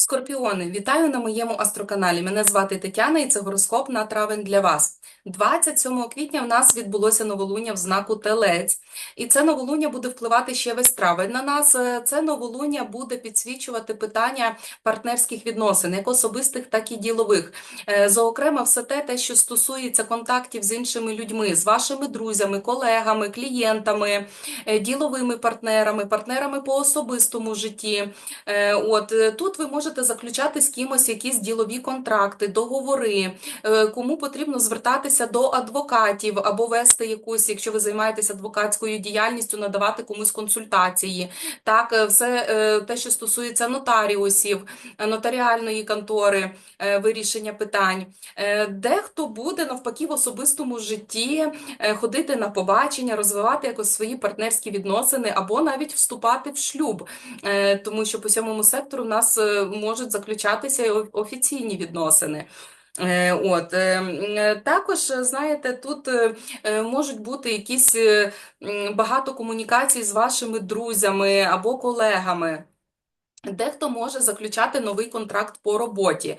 Скорпіони, вітаю на моєму астроканалі. Мене звати Тетяна і це гороскоп на травень для вас. 27 квітня в нас відбулося новолуння в знаку Телець, і це новолуння буде впливати ще весь травень на нас. Е, Це новолуння буде підсвічувати питання партнерських відносин, як особистих, так і ділових. Е, Зокрема, все те, те, що стосується контактів з іншими людьми, з вашими друзями, колегами, клієнтами, е, діловими партнерами, партнерами по особистому житті. От тут ви можете заключати з кимось якісь ділові контракти, договори, е, кому потрібно звертатися до адвокатів або вести якусь, якщо ви займаєтеся адвокатською діяльністю, надавати комусь консультації. Так, е, все е, те, що стосується нотаріусів, нотаріальної контори, вирішення питань. Дехто буде навпаки в особистому житті ходити на побачення, розвивати якось свої партнерські відносини або навіть вступати в шлюб. Тому що по сьомому сектору в нас можуть заключатися офіційні відносини. Е, От е, е, також знаєте, тут можуть бути якісь багато комунікацій з вашими друзями або колегами. Дехто може заключати новий контракт по роботі,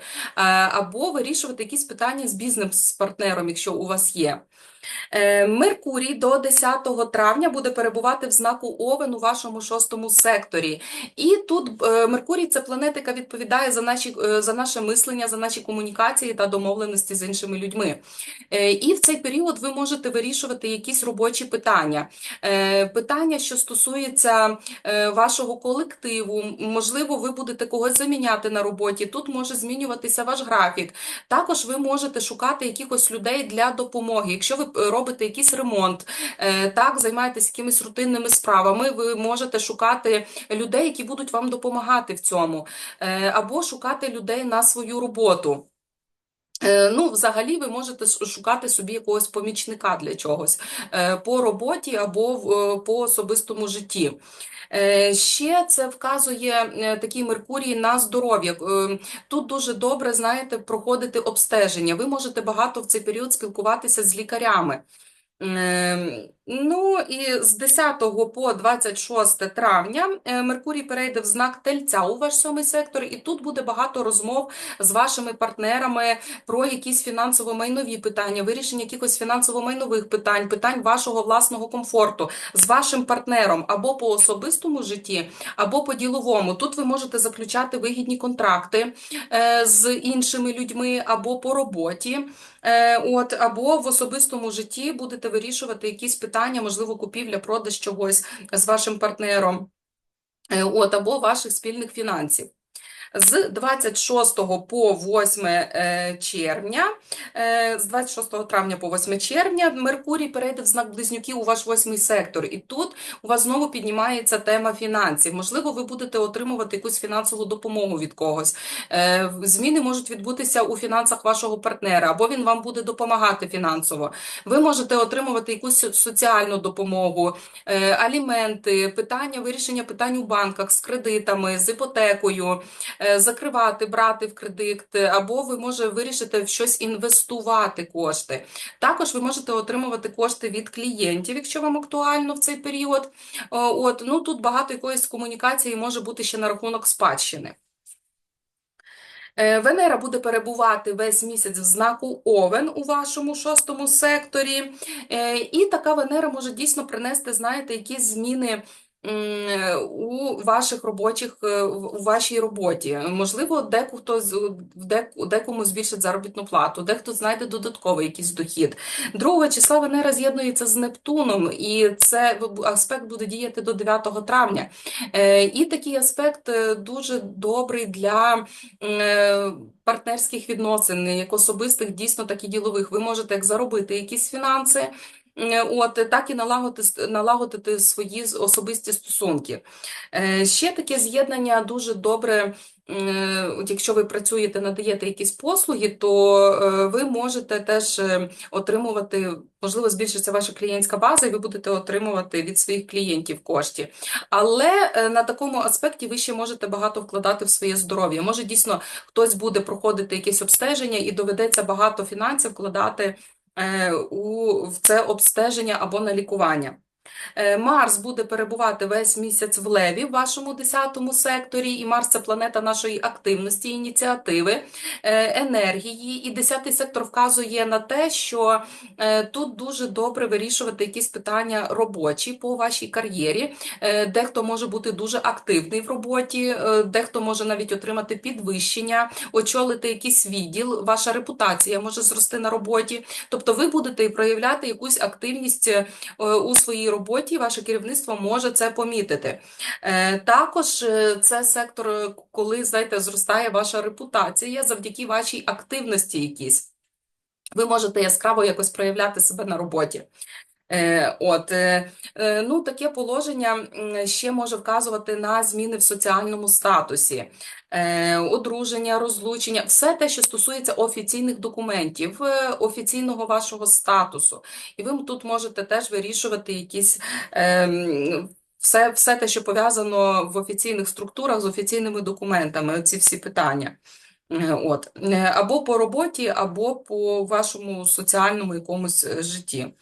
або вирішувати якісь питання з бізнес-партнером, якщо у вас є. Е, Меркурій до 10 травня буде перебувати в знаку Овен у вашому шостому секторі. І тут е, Меркурій це планета, яка відповідає за наші, е, за наше мислення, за наші комунікації та домовленості з іншими людьми. І в цей період ви можете вирішувати якісь робочі питання. Питання, що стосуються е, вашого колективу, можливо, ви будете когось заміняти на роботі. Тут може змінюватися ваш графік. Також ви можете шукати якихось людей для допомоги. Якщо ви робите якийсь ремонт, е, так, займаєтесь якимись рутинними справами, ви можете шукати людей, які будуть вам допомагати в цьому, Е, або шукати людей на свою роботу. Е, Ну, взагалі, ви можете шукати собі якогось помічника для чогось е, по роботі або е, по особистому житті. Ще це вказує такий Меркурій на здоров'я. Тут дуже добре, знаєте, проходити обстеження. Ви можете багато в цей період спілкуватися з лікарями. Ну і з 10 по 26 травня е, Меркурій перейде в знак Тельця у ваш сьомий сектор, і тут буде багато розмов з вашими партнерами про якісь фінансово-майнові питання, вирішення якихось фінансово-майнових питань, питань вашого власного комфорту з вашим партнером або по особистому житті, або по діловому. Тут ви можете заключати вигідні контракти е, з іншими людьми або по роботі. Е, От, або в особистому житті будете вирішувати якісь питання, можливо, купівля, продаж чогось з вашим партнером, Е, от, або ваших спільних фінансів. З 26 по 8 е, червня, е, з 26 травня по 8 червня Меркурій перейде в знак Близнюків у ваш восьмий сектор. І тут у вас знову піднімається тема фінансів. Можливо, ви будете отримувати якусь фінансову допомогу від когось. Е, Зміни можуть відбутися у фінансах вашого партнера, або він вам буде допомагати фінансово. Ви можете отримувати якусь соціальну допомогу, аліменти, питання, вирішення питань у банках з кредитами, з іпотекою закривати, брати в кредит, е, або ви може вирішити в щось інвестувати кошти. Також ви можете отримувати кошти від клієнтів, якщо вам актуально в цей період. От, ну тут багато якоїсь комунікації може бути ще на рахунок спадщини. Е, Венера буде перебувати весь місяць в знаку Овен у вашому шостому секторі. Е, І така Венера може дійсно принести, знаєте, якісь зміни у ваших робочих, е, у вашій роботі. Можливо, дехто з- декому збільшить заробітну плату, дехто знайде додатковий якийсь дохід. 2 числа Венера з'єднується з Нептуном, і це аспект буде діяти до 9 травня. Е, І такий аспект е, дуже добрий для е, партнерських відносин, як особистих, дійсно, так і ділових. Ви можете як заробити якісь фінанси, е, от, так і налагодити, налагодити свої особисті стосунки. Е, Ще таке з'єднання дуже добре. е, Якщо ви працюєте, надаєте якісь послуги, то е, ви можете теж е, отримувати, можливо, збільшиться ваша клієнтська база, і ви будете отримувати від своїх клієнтів кошти. Але е, на такому аспекті ви ще можете багато вкладати в своє здоров'я. Може, дійсно, хтось буде проходити якесь обстеження і доведеться багато фінансів вкладати е, у в це обстеження або на лікування. Е, Марс буде перебувати весь місяць в Леві в вашому 10 секторі, і Марс це планета нашої активності, ініціативи, е, енергії. І 10 сектор вказує на те, що е, тут дуже добре вирішувати якісь питання робочі по вашій кар'єрі. Дехто може бути дуже активний в роботі, дехто може навіть отримати підвищення, очолити якийсь відділ, ваша репутація може зрости на роботі. Тобто ви будете проявляти якусь активність у своїй роботі, ваше керівництво може це помітити. Е, Також е, це сектор, е, коли, знаєте, зростає ваша репутація завдяки вашій активності якійсь. Ви можете яскраво якось проявляти себе на роботі. Е, От, е, е, ну, таке положення ще може вказувати на зміни в соціальному статусі, одруження, розлучення, все те, що стосується офіційних документів, офіційного вашого статусу. І ви тут можете теж вирішувати якісь все, все те, що пов'язано в офіційних структурах з офіційними документами, ці всі питання. От, або по роботі, або по вашому соціальному якомусь житті.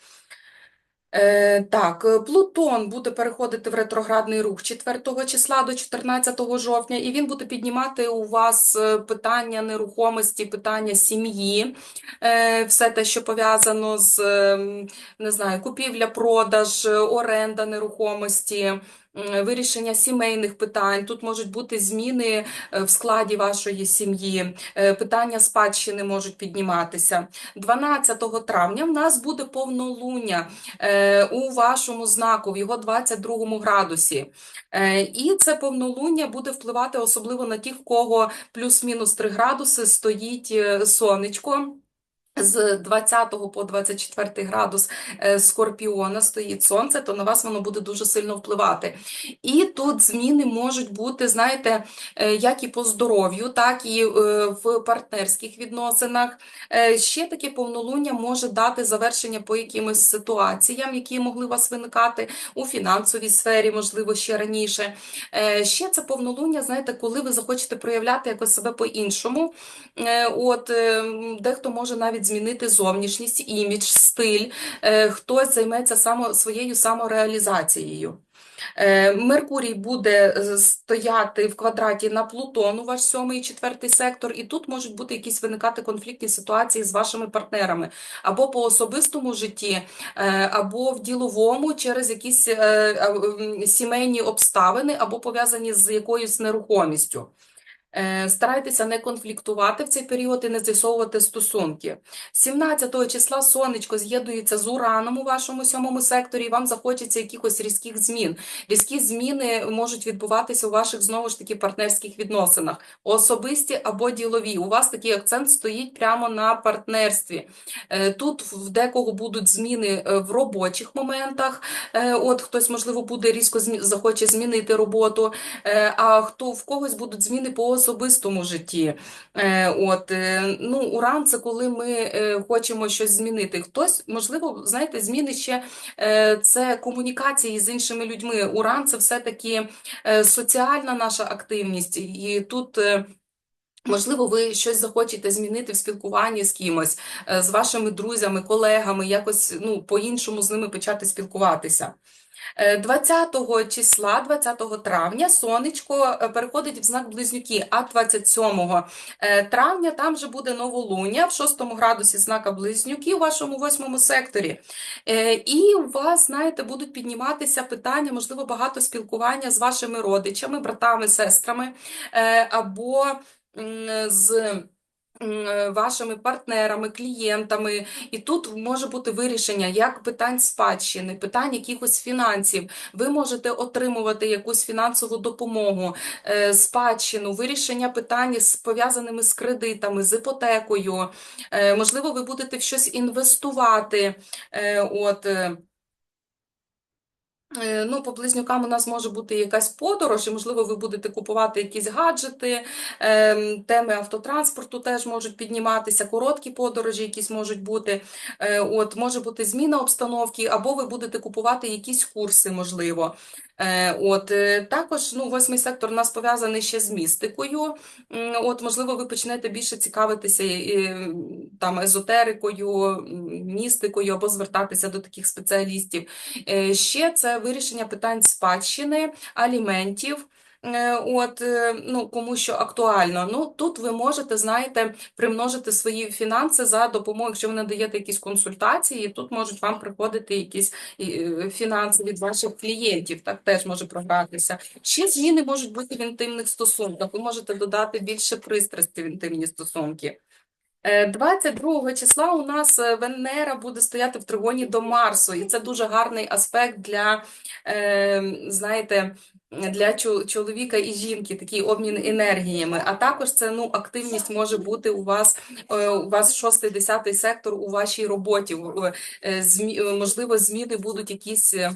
Е, так, е, Плутон буде переходити в ретроградний рух 4 числа до 14 жовтня, і він буде піднімати у вас е, питання нерухомості, питання сім'ї, е, все те, що пов'язано з, ем, не знаю, купівля, продаж, оренда нерухомості. Вирішення сімейних питань, тут можуть бути зміни е, в складі вашої сім'ї, е, питання спадщини можуть підніматися. 12 травня в нас буде повнолуння е, у вашому знаку, в його 22 градусі. І це повнолуння буде впливати особливо на тих, в кого плюс-мінус 3 градуси стоїть сонечко. З 20 по 24 градус е, Скорпіона стоїть сонце, то на вас воно буде дуже сильно впливати. І тут зміни можуть бути, знаєте, е, як і по здоров'ю, так і е, в партнерських відносинах. Ще таке повнолуння може дати завершення по якимось ситуаціям, які могли у вас виникати у фінансовій сфері, можливо, ще раніше. Ще це повнолуння, знаєте, коли ви захочете проявляти якось себе по-іншому. От е, дехто може навіть змінити зовнішність, імідж, стиль, Е, хтось займеться само, своєю самореалізацією. Е, Меркурій буде е, стояти в квадраті на Плутон, ваш сьомий і четвертий сектор, і тут можуть бути якісь виникати конфліктні ситуації з вашими партнерами або по особистому житті, або в діловому через якісь сімейні обставини, або пов'язані з якоюсь нерухомістю. Е, Старайтеся не конфліктувати в цей період і не з'ясовувати стосунки. 17 числа сонечко з'єднується з Ураном у вашому сьомому секторі, і вам захочеться якихось різких змін. Різкі зміни можуть відбуватися у ваших знову ж таки партнерських відносинах, особисті або ділові. У вас такий акцент стоїть прямо на партнерстві. Е, Тут в декого будуть зміни е, в робочих моментах. От хтось, можливо, буде різко захоче змінити роботу, а хто в когось будуть зміни по особистому житті. Е, От, е, ну, уран це коли ми е, хочемо щось змінити. Хтось, можливо, знаєте, зміни ще це комунікації з іншими людьми. Уран це все-таки соціальна наша активність, і тут. Можливо, ви щось захочете змінити в спілкуванні з кимось, з вашими друзями, колегами, якось ну, по-іншому з ними почати спілкуватися. Е, 20 числа, 20 травня, сонечко е, переходить в знак Близнюки, а 27 е, травня там вже буде новолуння в 6 градусі знака Близнюки у вашому 8 секторі. Е, І у вас, знаєте, будуть підніматися питання, можливо, багато спілкування з вашими родичами, братами, сестрами, е, або з е, вашими партнерами, клієнтами. І тут може бути вирішення як питань спадщини, питань якихось фінансів. Ви можете отримувати якусь фінансову допомогу, е, спадщину, вирішення питань з пов'язаними з кредитами, з іпотекою. Е, Можливо, ви будете в щось інвестувати. Е, От. Е, Ну, по близнюкам у нас може бути якась подорож, і, можливо, ви будете купувати якісь гаджети, ем, теми автотранспорту теж можуть підніматися, короткі подорожі якісь можуть бути. Е, От, може бути зміна обстановки, або ви будете купувати якісь курси, можливо. Е, От е, також ну, восьмий сектор у нас пов'язаний ще з містикою. От, можливо, ви почнете більше цікавитися е, там езотерикою, містикою або звертатися до таких спеціалістів. Ще це вирішення питань спадщини, аліментів. Е, От, е, ну, кому що актуально. Ну, тут ви можете, знаєте, примножити свої фінанси за допомогою, якщо ви надаєте якісь консультації, тут можуть вам приходити якісь е, фінанси від ваших клієнтів, так теж може програтися. Ще зміни можуть бути в інтимних стосунках. Ви можете додати більше пристрасті в інтимні стосунки. Е, 22 числа у нас е, Венера буде стояти в тригоні до Марсу, і це дуже гарний аспект для, е, знаєте, для чоловіка і жінки, такий обмін енергіями. А також це ну, активність може бути у вас, е, у вас шостий, десятий сектор у вашій роботі. Е, е, Можливо, зміни будуть якісь. е,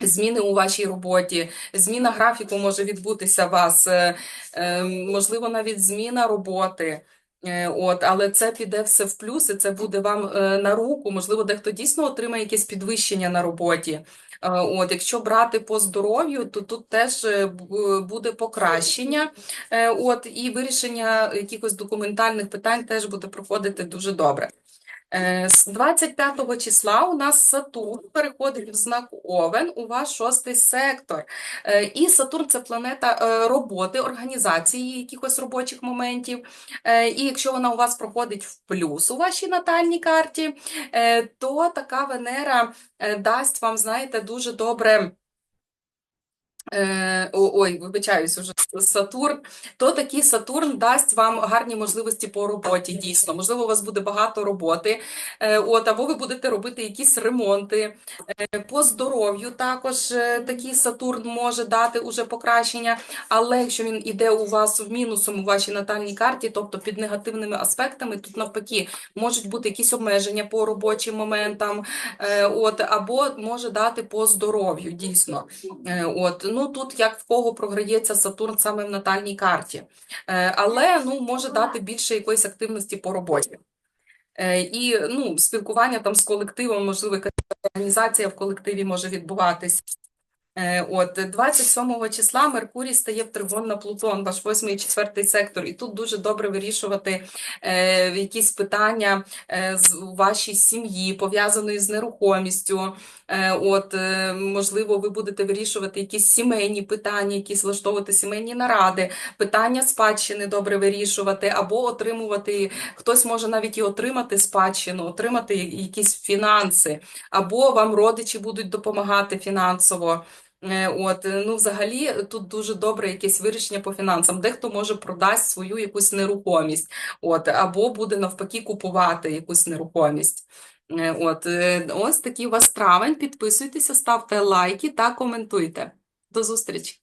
Зміни у вашій роботі, зміна графіку може відбутися у вас, е, е, можливо, навіть зміна роботи. Е, От, але це піде все в плюс, і це буде вам е, на руку. Можливо, дехто дійсно отримає якесь підвищення на роботі. Е, От, якщо брати по здоров'ю, то тут теж буде покращення. От, і вирішення якихось документальних питань теж буде проходити дуже добре. Е, З 25 числа у нас Сатурн переходить в знак Овен у ваш шостий сектор. Е, І Сатурн це планета е, роботи, організації якихось робочих моментів. І якщо вона у вас проходить в плюс у вашій натальній карті, то така Венера дасть вам, знаєте, дуже добре. Е, Ой, вибачаюсь, уже Сатурн, то такий Сатурн дасть вам гарні можливості по роботі, дійсно. Можливо, у вас буде багато роботи, е, от, або ви будете робити якісь ремонти. Е, По здоров'ю також такий Сатурн може дати уже покращення, але якщо він іде у вас в мінусом у вашій натальній карті, тобто під негативними аспектами, тут навпаки можуть бути якісь обмеження по робочим моментам, от, або може дати по здоров'ю, дійсно. От, ну тут як в кого програється Сатурн саме в натальній карті, Е, але ну може дати більше якоїсь активності по роботі. Е, І ну, спілкування там з колективом, можливо, якась організація в колективі може відбуватись. Е, От 27 числа Меркурій стає в тригон на Плутон, ваш восьмий і четвертий сектор, і тут дуже добре вирішувати е, якісь питання е, з вашій сім'ї, пов'язаної з нерухомістю. Е, От, е, можливо, ви будете вирішувати якісь сімейні питання, якісь влаштовувати сімейні наради, питання спадщини добре вирішувати, або отримувати, хтось може навіть і отримати спадщину, отримати якісь фінанси, або вам родичі будуть допомагати фінансово. Е, От, е, ну, взагалі, тут дуже добре якесь вирішення по фінансам. Дехто може продасть свою якусь нерухомість, от, або буде навпаки купувати якусь нерухомість. Е, От, ось такий у вас травень. Підписуйтеся, ставте лайки та коментуйте. До зустрічі!